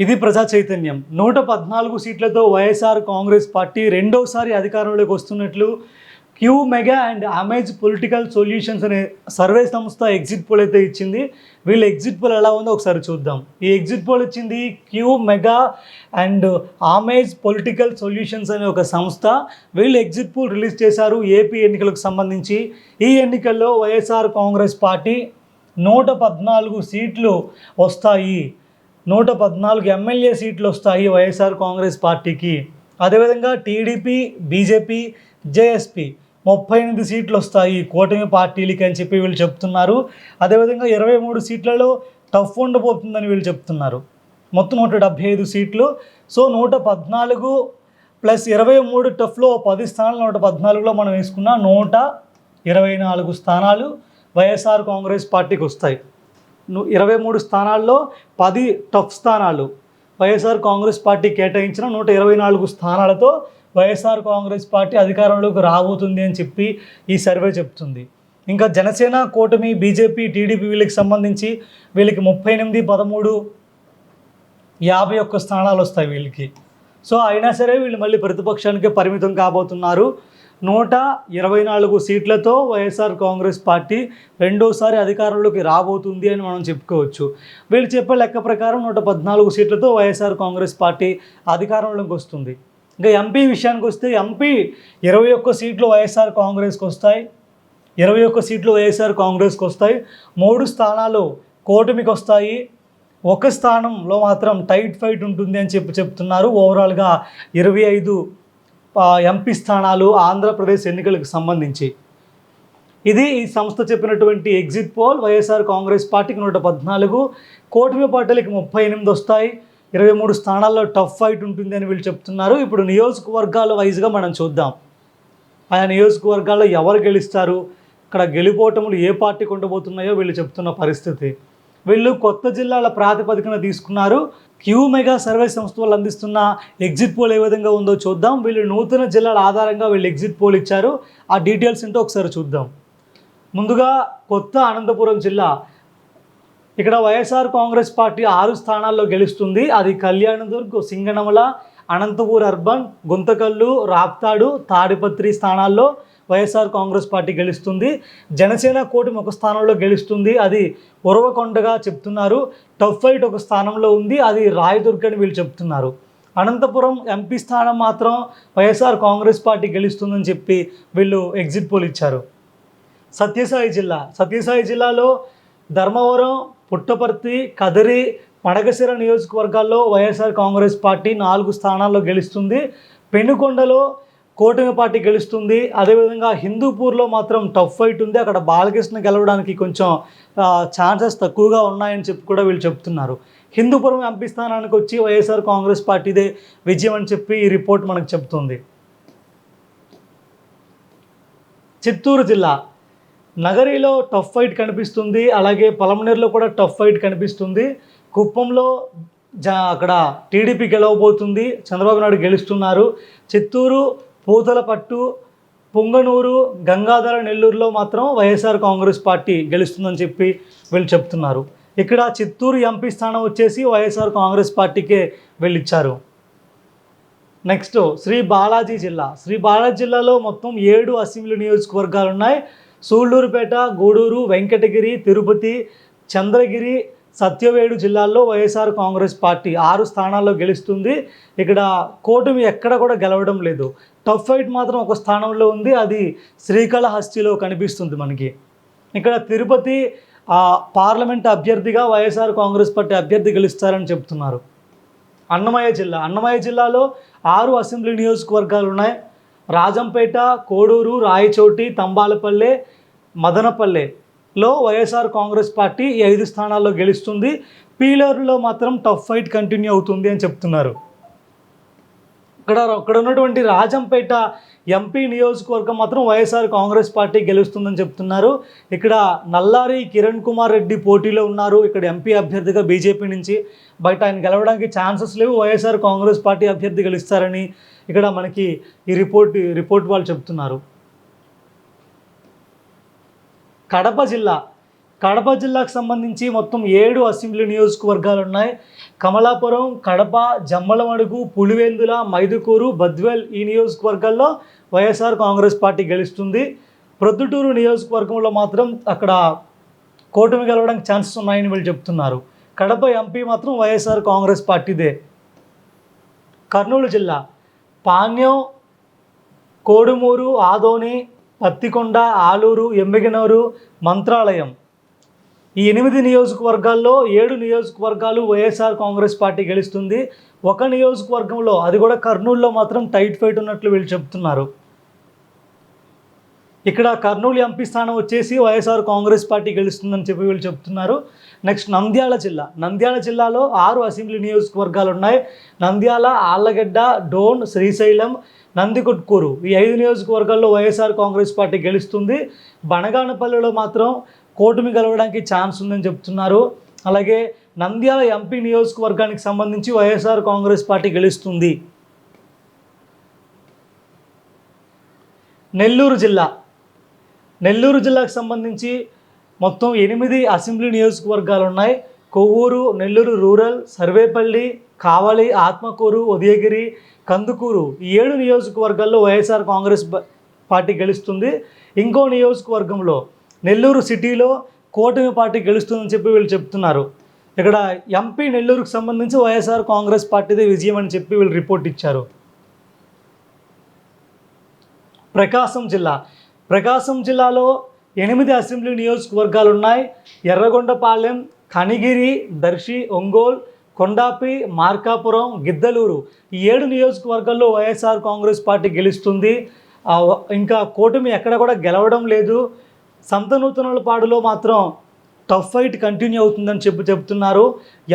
ఇది ప్రజా చైతన్యం. నూట పద్నాలుగు సీట్లతో వైఎస్ఆర్ కాంగ్రెస్ పార్టీ రెండోసారి అధికారంలోకి వస్తున్నట్లు Q Mega and Amaze political solutions అనే సర్వే సంస్థ ఎగ్జిట్ పోల్ అయితే ఇచ్చింది. వీళ్ళ ఎగ్జిట్ పోల్ ఎలా ఉందో ఒకసారి చూద్దాం. ఈ ఎగ్జిట్ పోల్ ఇచ్చింది Q Mega and Amaze political solutions అనే ఒక సంస్థ. వీళ్ళు ఎగ్జిట్ పోల్ రిలీజ్ చేశారు ఏపీ ఎన్నికలకు సంబంధించి. ఈ ఎన్నికల్లో వైఎస్ఆర్ కాంగ్రెస్ పార్టీ నూట పద్నాలుగు సీట్లు వస్తాయి. నూట పద్నాలుగు ఎమ్మెల్యే సీట్లు వస్తాయి వైఎస్ఆర్ కాంగ్రెస్ పార్టీకి. అదేవిధంగా టీడీపీ బీజేపీ జేఎస్పీ ముప్పై ఎనిమిది సీట్లు వస్తాయి కూటమి పార్టీలకి అని చెప్పి వీళ్ళు చెప్తున్నారు. అదేవిధంగా ఇరవై మూడు సీట్లలో టఫ్ ఉండబోతుందని వీళ్ళు చెప్తున్నారు. మొత్తం నూట డెబ్భై ఐదు సీట్లు. సో నూట పద్నాలుగు ప్లస్ ఇరవై మూడు టఫ్లో పది స్థానాలు నూట పద్నాలుగులో మనం వేసుకున్న నూట ఇరవై నాలుగు స్థానాలు వైఎస్ఆర్ కాంగ్రెస్ పార్టీకి వస్తాయి. ఇరవై మూడు స్థానాల్లో పది టఫ్ స్థానాలు. వైఎస్ఆర్ కాంగ్రెస్ పార్టీ కేటాయించిన నూట ఇరవై నాలుగు స్థానాలతో వైఎస్ఆర్ కాంగ్రెస్ పార్టీ అధికారంలోకి రాబోతుంది అని చెప్పి ఈ సర్వే చెప్తుంది. ఇంకా జనసేన కూటమి బీజేపీ టీడీపీ వీళ్ళకి సంబంధించి వీళ్ళకి ముప్పై ఎనిమిది పదమూడు యాభై ఒక్క స్థానాలు వస్తాయి వీళ్ళకి. సో అయినా సరే వీళ్ళు మళ్ళీ ప్రతిపక్షానికి పరిమితం కాబోతున్నారు. నూట ఇరవై నాలుగు సీట్లతో వైఎస్ఆర్ కాంగ్రెస్ పార్టీ రెండోసారి అధికారంలోకి రాబోతుంది అని మనం చెప్పుకోవచ్చు. వీళ్ళు చెప్పే లెక్క ప్రకారం నూట పద్నాలుగు సీట్లతో వైఎస్ఆర్ కాంగ్రెస్ పార్టీ అధికారంలోకి వస్తుంది. ఇంకా ఎంపీ విషయానికి వస్తే ఎంపీ ఇరవై ఒక్క సీట్లు వైఎస్ఆర్ కాంగ్రెస్కి వస్తాయి. ఇరవై ఒక్క సీట్లు వైఎస్ఆర్ కాంగ్రెస్కి వస్తాయి. మూడు స్థానాలు కూటమికి వస్తాయి. ఒక స్థానంలో మాత్రం టైట్ ఫైట్ ఉంటుంది అని చెప్పి చెప్తున్నారు. ఓవరాల్గా ఇరవై ఐదు ఎంపీ స్థానాలు ఆంధ్రప్రదేశ్ ఎన్నికలకు సంబంధించి. ఇది ఈ సంస్థ చెప్పినటువంటి ఎగ్జిట్ పోల్ వైఎస్ఆర్ కాంగ్రెస్ పార్టీకి నూట పద్నాలుగు కూటమి పార్టీలకి ముప్పై ఎనిమిది వస్తాయి. ఇరవై మూడు స్థానాల్లో టఫ్ ఫైట్ ఉంటుంది అని వీళ్ళు చెప్తున్నారు. ఇప్పుడు నియోజకవర్గాల వైజ్గా మనం చూద్దాం. ఆయా నియోజకవర్గాల్లో ఎవరు గెలుస్తారు? ఇక్కడ గెలుపోటములు ఏ పార్టీకి ఉండబోతున్నాయో వీళ్ళు చెప్తున్న పరిస్థితి. వీళ్ళు కొత్త జిల్లాల ప్రాతిపదికన తీసుకున్నారు. క్యూ మెగా సర్వే సంస్థ వాళ్ళు అందిస్తున్న ఎగ్జిట్ పోల్ ఏ విధంగా ఉందో చూద్దాం. వీళ్ళు నూతన జిల్లాల ఆధారంగా వీళ్ళు ఎగ్జిట్ పోల్ ఇచ్చారు. ఆ డీటెయిల్స్ ఏంటో ఒకసారి చూద్దాం. ముందుగా కొత్త అనంతపురం జిల్లా. ఇక్కడ వైఎస్ఆర్ కాంగ్రెస్ పార్టీ ఆరు స్థానాల్లో గెలుస్తుంది. అది కళ్యాణదుర్గ్ సింగనమల అనంతపూర్ అర్బన్ గుంతకల్లు రాప్తాడు తాడిపత్రి స్థానాల్లో వైఎస్ఆర్ కాంగ్రెస్ పార్టీ గెలుస్తుంది. జనసేన కూటమి ఒక స్థానంలో గెలుస్తుంది. అది ఉరవకొండగా చెప్తున్నారు. టఫ్ ఫైట్ ఒక స్థానంలో ఉంది. అది రాయదుర్గ్ అని వీళ్ళు చెప్తున్నారు. అనంతపురం ఎంపీ స్థానం మాత్రం వైఎస్ఆర్ కాంగ్రెస్ పార్టీ గెలుస్తుందని చెప్పి వీళ్ళు ఎగ్జిట్ పోల్ ఇచ్చారు. సత్యసాయి జిల్లా. సత్యసాయి జిల్లాలో ధర్మవరం పుట్టపర్తి కదిరి మడగసిర నియోజకవర్గాల్లో వైఎస్ఆర్ కాంగ్రెస్ పార్టీ నాలుగు స్థానాల్లో గెలుస్తుంది. పెనుకొండలో కూటమి పార్టీ గెలుస్తుంది. అదేవిధంగా హిందూపూర్లో మాత్రం టఫ్ ఫైట్ ఉంది. అక్కడ బాలకృష్ణ గెలవడానికి కొంచెం ఛాన్సెస్ తక్కువగా ఉన్నాయని చెప్పి కూడా వీళ్ళు చెప్తున్నారు. హిందూపురం ఎంపీ స్థానానికి వచ్చి వైఎస్ఆర్ కాంగ్రెస్ పార్టీదే విజయం అని చెప్పి ఈ రిపోర్ట్ మనకు చెప్తుంది. చిత్తూరు జిల్లా. నగరిలో టఫ్ ఫైట్ కనిపిస్తుంది. అలాగే పలమనేరులో కూడా టఫ్ ఫైట్ కనిపిస్తుంది. కుప్పంలో జా అక్కడ టీడీపీ గెలవబోతుంది. చంద్రబాబు నాయుడు గెలుస్తున్నారు. చిత్తూరు పూతలపట్టు పొంగనూరు గంగాధర నెల్లూరులో మాత్రం వైఎస్ఆర్ కాంగ్రెస్ పార్టీ గెలుస్తుందని చెప్పి వీళ్ళు చెప్తున్నారు. ఇక్కడ చిత్తూరు ఎంపీ స్థానం వచ్చేసి వైఎస్ఆర్ కాంగ్రెస్ పార్టీకే వెళ్ళిచ్చారు. నెక్స్ట్ శ్రీ బాలాజీ జిల్లా. శ్రీ బాలాజీ జిల్లాలో మొత్తం ఏడు అసెంబ్లీ నియోజకవర్గాలు ఉన్నాయి సూళ్ళూరుపేట గూడూరు వెంకటగిరి తిరుపతి చంద్రగిరి సత్యవేడు జిల్లాల్లో వైఎస్ఆర్ కాంగ్రెస్ పార్టీ ఆరు స్థానాల్లో గెలుస్తుంది. ఇక్కడ కూటమి ఎక్కడ కూడా గెలవడం లేదు. టఫ్ ఫైట్ మాత్రం ఒక స్థానంలో ఉంది. అది శ్రీకాళహస్తిలో కనిపిస్తుంది మనకి. ఇక్కడ తిరుపతి పార్లమెంట్ అభ్యర్థిగా వైఎస్ఆర్ కాంగ్రెస్ పార్టీ అభ్యర్థి గెలుస్తారని చెప్తున్నారు. అన్నమయ్య జిల్లా. అన్నమయ్య జిల్లాలో ఆరు అసెంబ్లీ నియోజకవర్గాలు ఉన్నాయి. రాజంపేట కోడూరు రాయచోటి తంబాలపల్లె మదనపల్లె. లో వైఎస్ఆర్ కాంగ్రెస్ పార్టీ ఈ ఐదు స్థానాల్లో గెలుస్తుంది. పీలర్లో మాత్రం టఫ్ ఫైట్ కంటిన్యూ అవుతుంది అని చెప్తున్నారు. ఇక్కడ అక్కడ ఉన్నటువంటి రాజంపేట ఎంపీ నియోజకవర్గం మాత్రం వైఎస్ఆర్ కాంగ్రెస్ పార్టీ గెలుస్తుందని చెప్తున్నారు. ఇక్కడ నల్లారి కిరణ్ కుమార్ రెడ్డి పోటీలో ఉన్నారు. ఇక్కడ ఎంపీ అభ్యర్థిగా బీజేపీ నుంచి బయట ఆయన గెలవడానికి ఛాన్సెస్ లేవు. వైఎస్ఆర్ కాంగ్రెస్ పార్టీ అభ్యర్థి గెలుస్తారని ఇక్కడ మనకి ఈ రిపోర్ట్ రిపోర్ట్ వాళ్ళు చెప్తున్నారు. కడప జిల్లా. కడప జిల్లాకు సంబంధించి మొత్తం ఏడు అసెంబ్లీ నియోజకవర్గాలు ఉన్నాయి కమలాపురం కడప జమ్మలమడుగు పులివెందుల మైదుకూరు బద్వేల్ ఈ నియోజకవర్గాల్లో వైఎస్ఆర్ కాంగ్రెస్ పార్టీ గెలుస్తుంది. ప్రొద్దుటూరు నియోజకవర్గంలో మాత్రం అక్కడ కూటమి గెలవడానికి ఛాన్సెస్ ఉన్నాయని వీళ్ళు చెప్తున్నారు. కడప ఎంపీ మాత్రం వైఎస్ఆర్ కాంగ్రెస్ పార్టీదే. కర్నూలు జిల్లా. పాణ్యం కోడుమూరు ఆదోని పత్తికొండ ఆలూరు ఎమ్మిగనూరు మంత్రాలయం. ఈ ఎనిమిది నియోజకవర్గాల్లో ఏడు నియోజకవర్గాలు వైఎస్ఆర్ కాంగ్రెస్ పార్టీ గెలుస్తుంది. ఒక నియోజకవర్గంలో అది కూడా కర్నూలులో మాత్రం టైట్ ఫైట్ ఉన్నట్లు వీళ్ళు చెప్తున్నారు ఇక్కడ కర్నూలు ఎంపీ స్థానం వచ్చేసి వైఎస్ఆర్ కాంగ్రెస్ పార్టీ గెలుస్తుందని చెప్పి వీళ్ళు చెప్తున్నారు నెక్స్ట్ నంద్యాల జిల్లా. నంద్యాల జిల్లాలో ఆరు అసెంబ్లీ నియోజకవర్గాలు ఉన్నాయి. నంద్యాల ఆళ్ళగడ్డ డోన్ శ్రీశైలం నందికొట్కూరు. ఈ ఐదు నియోజకవర్గాల్లో వైఎస్ఆర్ కాంగ్రెస్ పార్టీ గెలుస్తుంది. బనగానపల్లిలో మాత్రం కూటమి గెలవడానికి ఛాన్స్ ఉందని చెప్తున్నారు. అలాగే నంద్యాల ఎంపీ నియోజకవర్గానికి సంబంధించి వైఎస్ఆర్ కాంగ్రెస్ పార్టీ గెలుస్తుంది. నెల్లూరు జిల్లా. నెల్లూరు జిల్లాకు సంబంధించి మొత్తం ఎనిమిది అసెంబ్లీ నియోజకవర్గాలు ఉన్నాయి కొవ్వూరు నెల్లూరు రూరల్ సర్వేపల్లి కావలి ఆత్మకూరు ఉదయగిరి కందుకూరు ఈ ఏడు నియోజకవర్గాల్లో వైఎస్ఆర్ కాంగ్రెస్ పార్టీ గెలుస్తుంది. ఇంకో నియోజకవర్గంలో నెల్లూరు సిటీలో కూటమి పార్టీ గెలుస్తుందని చెప్పి వీళ్ళు చెప్తున్నారు. ఇక్కడ ఎంపీ నెల్లూరుకు సంబంధించి వైఎస్ఆర్ కాంగ్రెస్ పార్టీదే విజయం అని చెప్పి వీళ్ళు రిపోర్ట్ ఇచ్చారు. ప్రకాశం జిల్లా. ప్రకాశం జిల్లాలో ఎనిమిది అసెంబ్లీ నియోజకవర్గాలు ఉన్నాయి ఎర్రగొండపాలెం కనిగిరి దర్శి ఒంగోల్ కొండాపి మార్కాపురం గిద్దలూరు ఈ ఏడు నియోజకవర్గాల్లో వైఎస్ఆర్ కాంగ్రెస్ పార్టీ గెలుస్తుంది. ఇంకా కూటమి ఎక్కడ కూడా గెలవడం లేదు. సంతనూతనలపాడులో మాత్రం టఫ్ ఫైట్ కంటిన్యూ అవుతుందని చెప్పి చెప్తున్నారు.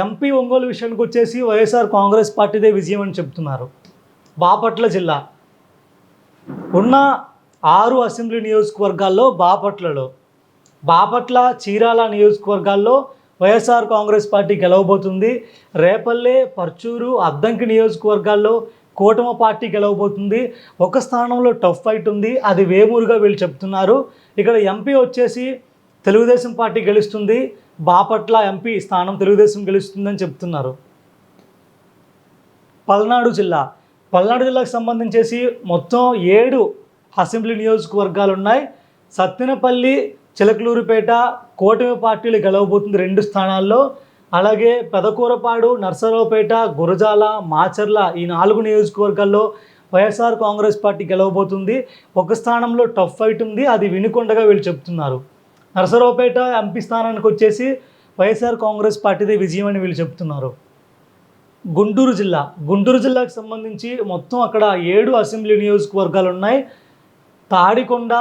ఎంపీ ఒంగోలు విషయానికి వచ్చేసి వైఎస్ఆర్ కాంగ్రెస్ పార్టీదే విజయం అని చెప్తున్నారు. బాపట్ల జిల్లా ఉన్న ఆరు అసెంబ్లీ నియోజకవర్గాల్లో బాపట్లలో బాపట్ల చీరాల నియోజకవర్గాల్లో వైఎస్ఆర్ కాంగ్రెస్ పార్టీ గెలవబోతుంది. రేపల్లె పర్చూరు అద్దంకి నియోజకవర్గాల్లో కూటమి పార్టీ గెలవబోతుంది. ఒక స్థానంలో టఫ్ ఫైట్ ఉంది. అది వేమూరుగా వీళ్ళు చెప్తున్నారు. ఇక్కడ ఎంపీ వచ్చేసి తెలుగుదేశం పార్టీ గెలుస్తుంది. బాపట్ల ఎంపీ స్థానం తెలుగుదేశం గెలుస్తుందని చెప్తున్నారు. పల్నాడు జిల్లా. పల్నాడు జిల్లాకు సంబంధించేసి మొత్తం ఏడు అసెంబ్లీ నియోజకవర్గాలు ఉన్నాయి సత్తెనపల్లి చిలకలూరుపేట కూటమి పార్టీలు గెలవబోతుంది రెండు స్థానాల్లో. అలాగే పెదకూరపాడు నర్సరావుపేట గురజాల మాచర్ల ఈ నాలుగు నియోజకవర్గాల్లో వైఎస్ఆర్ కాంగ్రెస్ పార్టీ గెలవబోతుంది. ఒక స్థానంలో టఫ్ ఫైట్ ఉంది అది వినుకొండగా వీళ్ళు చెప్తున్నారు. నర్సరావుపేట ఎంపీ స్థానానికి వచ్చేసి వైఎస్ఆర్ కాంగ్రెస్ పార్టీదే విజయం అని వీళ్ళు చెప్తున్నారు. గుంటూరు జిల్లా. గుంటూరు జిల్లాకు సంబంధించి మొత్తం అక్కడ ఏడు అసెంబ్లీ నియోజకవర్గాలు ఉన్నాయి తాడికొండ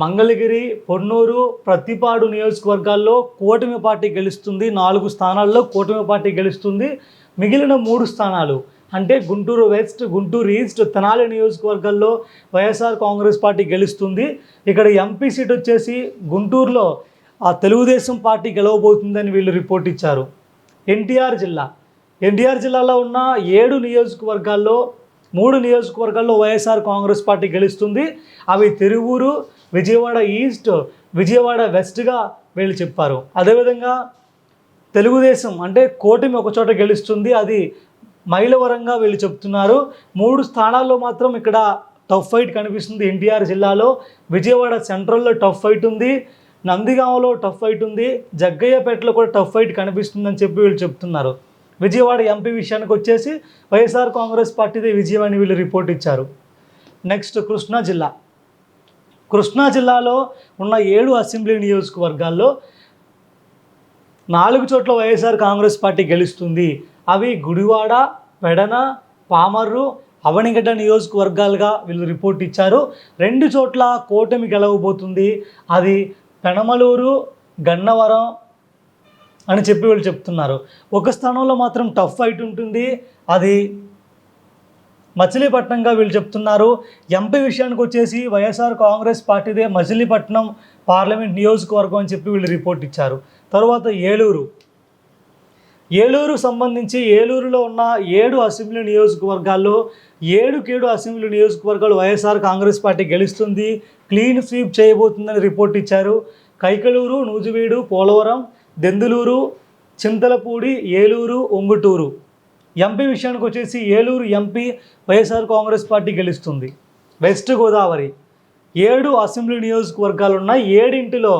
మంగళగిరి పొన్నూరు ప్రతిపాడు నియోజకవర్గాల్లో కూటమి పార్టీ గెలుస్తుంది. నాలుగు స్థానాల్లో కూటమి పార్టీ గెలుస్తుంది. మిగిలిన మూడు స్థానాలు అంటే గుంటూరు వెస్ట్ గుంటూరు ఈస్ట్ తెనాలి నియోజకవర్గాల్లో వైఎస్ఆర్ కాంగ్రెస్ పార్టీ గెలుస్తుంది. ఇక్కడ ఎంపీ సీట్ వచ్చేసి గుంటూరులో ఆ తెలుగుదేశం పార్టీ గెలవబోతుందని వీళ్ళు రిపోర్ట్ ఇచ్చారు. ఎన్టీఆర్ జిల్లా. ఎన్టీఆర్ జిల్లాలో ఉన్న ఏడు నియోజకవర్గాల్లో మూడు నియోజకవర్గాల్లో వైఎస్ఆర్ కాంగ్రెస్ పార్టీ గెలుస్తుంది. అవి తిరువూరు విజయవాడ ఈస్ట్ విజయవాడ వెస్ట్గా వీళ్ళు చెప్పారు. అదేవిధంగా తెలుగుదేశం అంటే కూటమి ఒక చోట గెలుస్తుంది అది మైలవరంగా వీళ్ళు చెప్తున్నారు. మూడు స్థానాల్లో మాత్రం ఇక్కడ టఫ్ ఫైట్ కనిపిస్తుంది. ఎన్టీఆర్ జిల్లాలో విజయవాడ సెంట్రల్లో టఫ్ ఫైట్ ఉంది నందిగామలో టఫ్ ఫైట్ ఉంది జగ్గయ్యపేటలో కూడా టఫ్ ఫైట్ కనిపిస్తుందని చెప్పి వీళ్ళు చెప్తున్నారు. విజయవాడ ఎంపీ విషయానికి వచ్చేసి వైఎస్ఆర్ కాంగ్రెస్ పార్టీదే విజయం అని వీళ్ళు రిపోర్ట్ ఇచ్చారు. నెక్స్ట్ కృష్ణా జిల్లా. కృష్ణా జిల్లాలో ఉన్న ఏడు అసెంబ్లీ నియోజకవర్గాల్లో నాలుగు చోట్ల వైఎస్ఆర్ కాంగ్రెస్ పార్టీ గెలుస్తుంది. అవి గుడివాడ పెడన పామర్రు అవనిగడ్డ నియోజకవర్గాలుగా వీళ్ళు రిపోర్ట్ ఇచ్చారు. రెండు చోట్ల కూటమి గెలవబోతుంది. అది పెనమలూరు గన్నవరం అని చెప్పి వీళ్ళు చెప్తున్నారు. ఒక స్థానంలో మాత్రం టఫ్ ఫైట్ ఉంటుంది. అది మచిలీపట్నంగా వీళ్ళు చెప్తున్నారు. ఎంపీ విషయానికి వచ్చేసి వైఎస్ఆర్ కాంగ్రెస్ పార్టీదే మచిలీపట్నం పార్లమెంట్ నియోజకవర్గం అని చెప్పి వీళ్ళు రిపోర్ట్ ఇచ్చారు. తర్వాత ఏలూరు. ఏలూరు సంబంధించి ఏలూరులో ఉన్న ఏడు అసెంబ్లీ నియోజకవర్గాల్లో ఏడుకేడు అసెంబ్లీ నియోజకవర్గాలు వైఎస్ఆర్ కాంగ్రెస్ పార్టీ గెలుస్తుంది. క్లీన్ స్వీప్ చేయబోతుందని రిపోర్ట్ ఇచ్చారు. కైకలూరు నూజివీడు పోలవరం దెందులూరు చింతలపూడి ఏలూరు ఒంగుటూరు. ఎంపీ విషయానికి వచ్చేసి ఏలూరు ఎంపీ వైఎస్ఆర్ కాంగ్రెస్ పార్టీ గెలుస్తుంది. వెస్ట్ గోదావరి ఏడు అసెంబ్లీ నియోజకవర్గాలు ఉన్నాయి ఏడింటిలో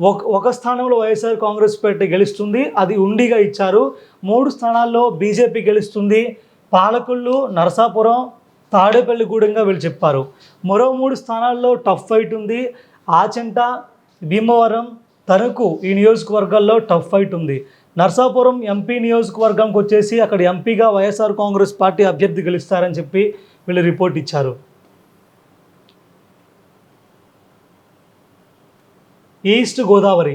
ఒక ఒక స్థానంలో వైఎస్ఆర్ కాంగ్రెస్ పార్టీ గెలుస్తుంది. అది ఉండిగా ఇచ్చారు. మూడు స్థానాల్లో బీజేపీ గెలుస్తుంది. పాలకొల్లు నరసాపురం తాడేపల్లిగూడెంగా వీళ్ళు చెప్పారు. మరో మూడు స్థానాల్లో టఫ్ ఫైట్ ఉంది. ఆచంట భీమవరం తణుకు ఈ నియోజకవర్గాల్లో టఫ్ ఫైట్ ఉంది. నర్సాపురం ఎంపీ నియోజకవర్గంకి వచ్చేసి అక్కడ ఎంపీగా వైఎస్ఆర్ కాంగ్రెస్ పార్టీ అభ్యర్థి గెలుస్తారని చెప్పి వీళ్ళు రిపోర్ట్ ఇచ్చారు. ఈస్ట్ గోదావరి.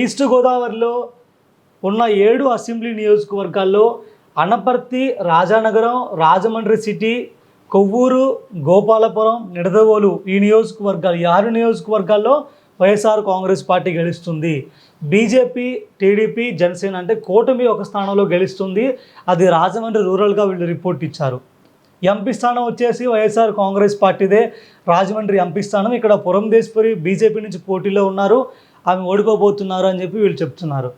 ఈస్ట్ గోదావరిలో ఉన్న ఏడు అసెంబ్లీ నియోజకవర్గాల్లో అనపర్తి రాజానగరం రాజమండ్రి సిటీ కొవ్వూరు గోపాలపురం నిడదవోలు ఈ నియోజకవర్గాలు ఈ ఆరు నియోజకవర్గాల్లో వైఎస్ఆర్ కాంగ్రెస్ పార్టీ గెలుస్తుంది. బీజేపీ టీడీపీ జనసేన అంటే కూటమి ఒక స్థానంలో గెలుస్తుంది. అది రాజమండ్రి రూరల్గా వీళ్ళు రిపోర్ట్ ఇచ్చారు. ఎంపీ స్థానం వచ్చేసి వైఎస్ఆర్ కాంగ్రెస్ పార్టీదే. రాజమండ్రి ఎంపీ స్థానం ఇక్కడ పురంధేశ్వరి బీజేపీ నుంచి పోటీలో ఉన్నారు. ఆమె ఓడిపోబోతున్నారు అని చెప్పి వీళ్ళు చెప్తున్నారు.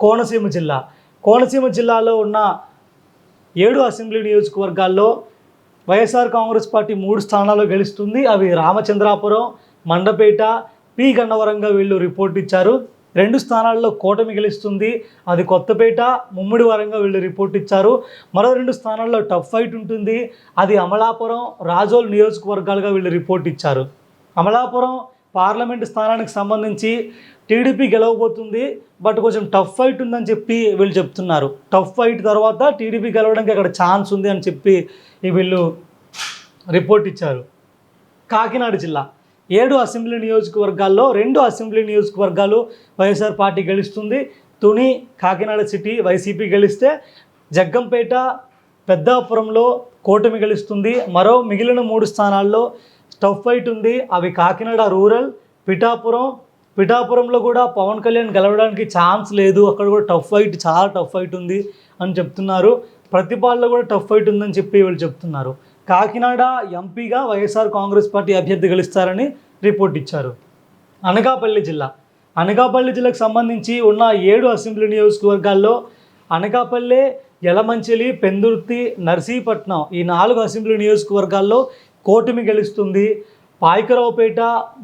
కోనసీమ జిల్లా. కోనసీమ జిల్లాలో ఉన్న ఏడు అసెంబ్లీ నియోజకవర్గాల్లో వైఎస్ఆర్ కాంగ్రెస్ పార్టీ మూడు స్థానాల్లో గెలుస్తుంది. అవి రామచంద్రాపురం మండపేట పి గన్నవరంగా వీళ్ళు రిపోర్ట్ ఇచ్చారు. రెండు స్థానాల్లో కూటమి గెలుస్తుంది. అది కొత్తపేట ముమ్మిడి వరంగా వీళ్ళు రిపోర్ట్ ఇచ్చారు. మరో రెండు స్థానాల్లో టఫ్ ఫైట్ ఉంటుంది. అది అమలాపురం రాజోల్ నియోజకవర్గాలుగా వీళ్ళు రిపోర్ట్ ఇచ్చారు. అమలాపురం పార్లమెంట్ స్థానానికి సంబంధించి టీడీపీ గెలవబోతుంది. బట్ కొంచెం టఫ్ ఫైట్ ఉందని చెప్పి వీళ్ళు చెప్తున్నారు. టఫ్ ఫైట్ తర్వాత టీడీపీ గెలవడానికి అక్కడ ఛాన్స్ ఉంది అని చెప్పి ఈ వీళ్ళు రిపోర్ట్ ఇచ్చారు. కాకినాడ జిల్లా. ఏడు అసెంబ్లీ నియోజకవర్గాల్లో రెండు అసెంబ్లీ నియోజకవర్గాలు వైఎస్ఆర్ పార్టీ గెలుస్తుంది. తుని కాకినాడ సిటీ వైసీపీ గెలిస్తే జగ్గంపేట పెద్దాపురంలో కూటమి గెలుస్తుంది. మరో మిగిలిన మూడు స్థానాల్లో టఫ్ ఫైట్ ఉంది. అవి కాకినాడ రూరల్ పిఠాపురం. పిఠాపురంలో కూడా పవన్ కళ్యాణ్ గెలవడానికి ఛాన్స్ లేదు. అక్కడ కూడా టఫ్ ఫైట్ చాలా టఫ్ ఫైట్ ఉంది అని చెప్తున్నారు. ప్రతిపాలలో కూడా టఫ్ ఫైట్ ఉందని చెప్పి వీళ్ళు చెప్తున్నారు. కాకినాడ ఎంపీగా వైఎస్ఆర్ కాంగ్రెస్ పార్టీ అభ్యర్థి గెలుస్తారని రిపోర్ట్ ఇచ్చారు. అనకాపల్లి జిల్లా. అనకాపల్లి జిల్లాకు సంబంధించి ఉన్న ఏడు అసెంబ్లీ నియోజకవర్గాల్లో అనకాపల్లి యలమంచిలి పెందుర్తి నర్సీపట్నం ఈ నాలుగు అసెంబ్లీ నియోజకవర్గాల్లో కూటమి గెలుస్తుంది. పాయకరావుపేట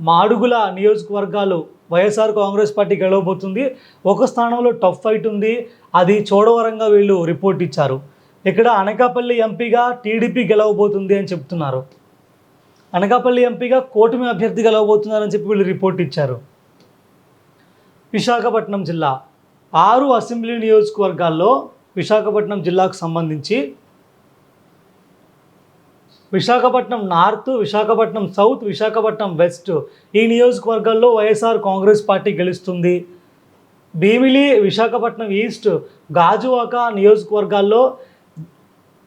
మాడుగుల నియోజకవర్గాలు వైఎస్ఆర్ కాంగ్రెస్ పార్టీ గెలవబోతుంది. ఒక స్థానంలో టఫ్ ఫైట్ ఉంది. అది చోడవరంగా వీళ్ళు రిపోర్ట్ ఇచ్చారు. ఇక్కడ అనకాపల్లి ఎంపీగా టీడీపీ గెలవబోతుంది అని చెప్తున్నారు. అనకాపల్లి ఎంపీగా కూటమి అభ్యర్థి గెలవబోతున్నారని చెప్పి వీళ్ళు రిపోర్ట్ ఇచ్చారు. విశాఖపట్నం జిల్లా ఆరు అసెంబ్లీ నియోజకవర్గాల్లో విశాఖపట్నం జిల్లాకు సంబంధించి Visakhapatnam north Visakhapatnam south Visakhapatnam west ఈ నియోజకవర్గాల్లో వైఎస్ఆర్ కాంగ్రెస్ పార్టీ గెలుస్తుంది. భీమిలి విశాఖపట్నం ఈస్ట్ గాజువాక నియోజకవర్గాల్లో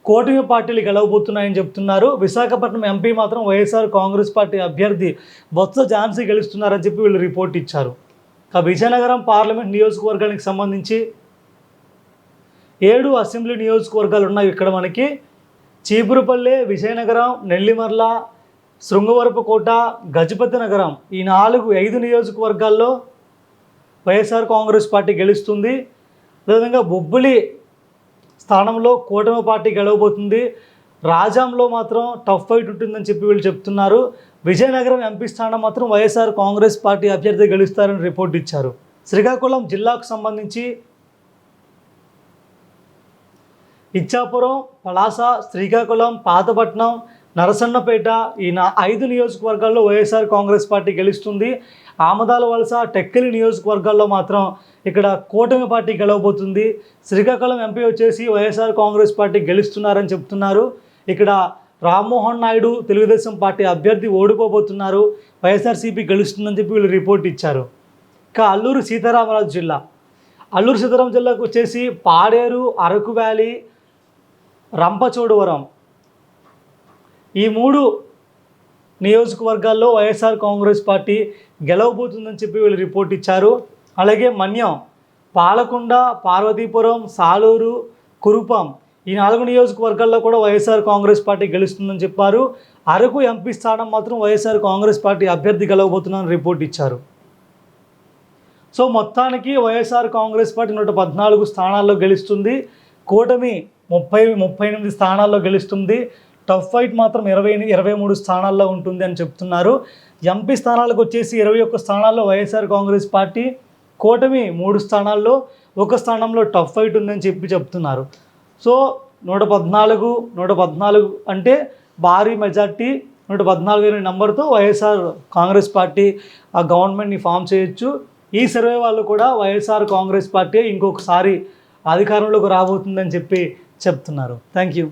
కూటమి పార్టీలు గెలవబోతున్నాయని చెప్తున్నారు. విశాఖపట్నం ఎంపీ మాత్రం వైఎస్ఆర్ కాంగ్రెస్ పార్టీ అభ్యర్థి బొత్స ఝాన్సీ గెలుస్తున్నారని చెప్పి వీళ్ళు రిపోర్ట్ ఇచ్చారు. ఇక విజయనగరం పార్లమెంట్ నియోజకవర్గానికి సంబంధించి ఏడు అసెంబ్లీ నియోజకవర్గాలు ఉన్నాయి ఇక్కడ మనకి. చీపురుపల్లె విజయనగరం నెల్లిమర్ల శృంగవరపుకోట గజపతి నగరం ఈ నాలుగు ఐదు నియోజకవర్గాల్లో వైఎస్ఆర్ కాంగ్రెస్ పార్టీ గెలుస్తుంది. అదేవిధంగా బొబ్బిలి స్థానంలో కూటమి పార్టీ గెలవబోతుంది. రాజాంలో మాత్రం టఫ్ ఫైట్ ఉంటుందని చెప్పి వీళ్ళు చెప్తున్నారు. విజయనగరం ఎంపీ స్థానం మాత్రం వైఎస్ఆర్ కాంగ్రెస్ పార్టీ అభ్యర్థి గెలుస్తారని రిపోర్ట్ ఇచ్చారు. శ్రీకాకుళం జిల్లాకు సంబంధించి ఇచ్చాపురం పలాస శ్రీకాకుళం పాతపట్నం నరసన్నపేట ఈయన ఐదు నియోజకవర్గాల్లో వైఎస్ఆర్ కాంగ్రెస్ పార్టీ గెలుస్తుంది. ఆమదాల వలస టెక్కలి నియోజకవర్గాల్లో మాత్రం ఇక్కడ కూటమి పార్టీ గెలవబోతుంది. శ్రీకాకుళం ఎంపీ వచ్చేసి వైఎస్ఆర్ కాంగ్రెస్ పార్టీ గెలుస్తున్నారని చెప్తున్నారు. ఇక్కడ రామ్మోహన్ నాయుడు తెలుగుదేశం పార్టీ అభ్యర్థి ఓడిపోబోతున్నారు. వైఎస్ఆర్సీపీ గెలుస్తుందని చెప్పి వీళ్ళు రిపోర్ట్ ఇచ్చారు. ఇక అల్లూరు సీతారామరాజు జిల్లా. అల్లూరు సీతారాం జిల్లాకు వచ్చేసి పాడేరు అరకు వ్యాలీ రంపచోడవరం ఈ మూడు నియోజకవర్గాల్లో వైఎస్ఆర్ కాంగ్రెస్ పార్టీ గెలవబోతుందని చెప్పి వీళ్ళు రిపోర్ట్ ఇచ్చారు. అలాగే మన్యం పాలకొండ పార్వతీపురం సాలూరు కురుపం ఈ నాలుగు నియోజకవర్గాల్లో కూడా వైఎస్ఆర్ కాంగ్రెస్ పార్టీ గెలుస్తుందని చెప్పారు. అరకు ఎంపీ స్థానం మాత్రం వైఎస్ఆర్ కాంగ్రెస్ పార్టీ అభ్యర్థి గెలవబోతున్నారని రిపోర్ట్ ఇచ్చారు. సో మొత్తానికి వైఎస్ఆర్ కాంగ్రెస్ పార్టీ నూట పద్నాలుగు స్థానాల్లో గెలుస్తుంది. కూటమి ముప్పై ముప్పై ఎనిమిది స్థానాల్లో గెలుస్తుంది. టఫ్ ఫైట్ మాత్రం ఇరవై ఇరవై మూడు స్థానాల్లో ఉంటుంది అని చెప్తున్నారు. ఎంపీ స్థానాలకు వచ్చేసి ఇరవై ఒక్క స్థానాల్లో వైఎస్ఆర్ కాంగ్రెస్ పార్టీ కూటమి మూడు స్థానాల్లో ఒక స్థానంలో టఫ్ ఫైట్ ఉందని చెప్పి చెప్తున్నారు. సో నూట పద్నాలుగు నూట పద్నాలుగు అంటే భారీ మెజార్టీ నూట పద్నాలుగు ఇరవై నెంబర్తో వైఎస్ఆర్ కాంగ్రెస్ పార్టీ ఆ గవర్నమెంట్ని ఫామ్ చేయొచ్చు. ఈ సర్వే వాళ్ళు కూడా వైఎస్ఆర్ కాంగ్రెస్ పార్టీ ఇంకొకసారి అధికారంలోకి రాబోతుందని చెప్పి చెప్తున్నారు. Thank you.